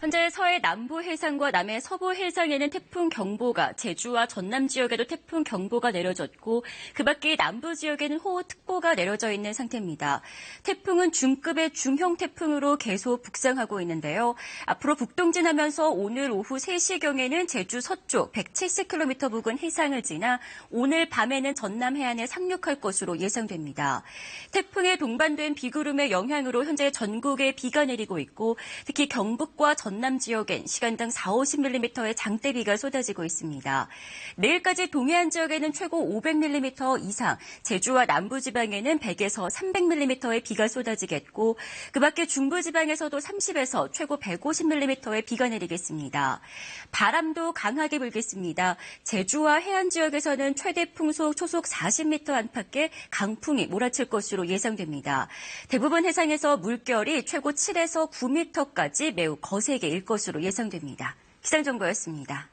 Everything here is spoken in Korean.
현재 서해 남부 해상과 남해 서부 해상에는 태풍 경보가, 제주와 전남 지역에도 태풍 경보가 내려졌고 그 밖에 남부 지역에는 호우특보가 내려져 있는 상태입니다. 태풍은 중급의 중형 태풍으로 계속 북상하고 있는데요. 앞으로 북동진하면서 오늘 오후 3시경에는 제주 서쪽 170km 부근 해상을 지나 오늘 밤에는 전남 해안에 상륙할 것으로 예상됩니다. 태풍에 동반된 비구름의 영향으로 현재 전국에 비가 내리고 있고 특히 경북과 전남 지역엔 시간당 4, 50mm의 장대비가 쏟아지고 있습니다. 내일까지 동해안 지역에는 최고 500mm 이상, 제주와 남부지방에는 100에서 300mm의 비가 쏟아지겠고 그 밖에 중부지방에서도 30에서 최고 150mm의 비가 내리겠습니다. 바람도 강하게 불겠습니다. 제주와 해안 지역에서는 최대 풍속 초속 40m 안팎의 강풍이 몰아칠 것으로 예상됩니다. 대부분 해상에서 물결이 최고 7에서 9m까지 매우 거 세게 일 것으로 예상됩니다. 기상정보였습니다.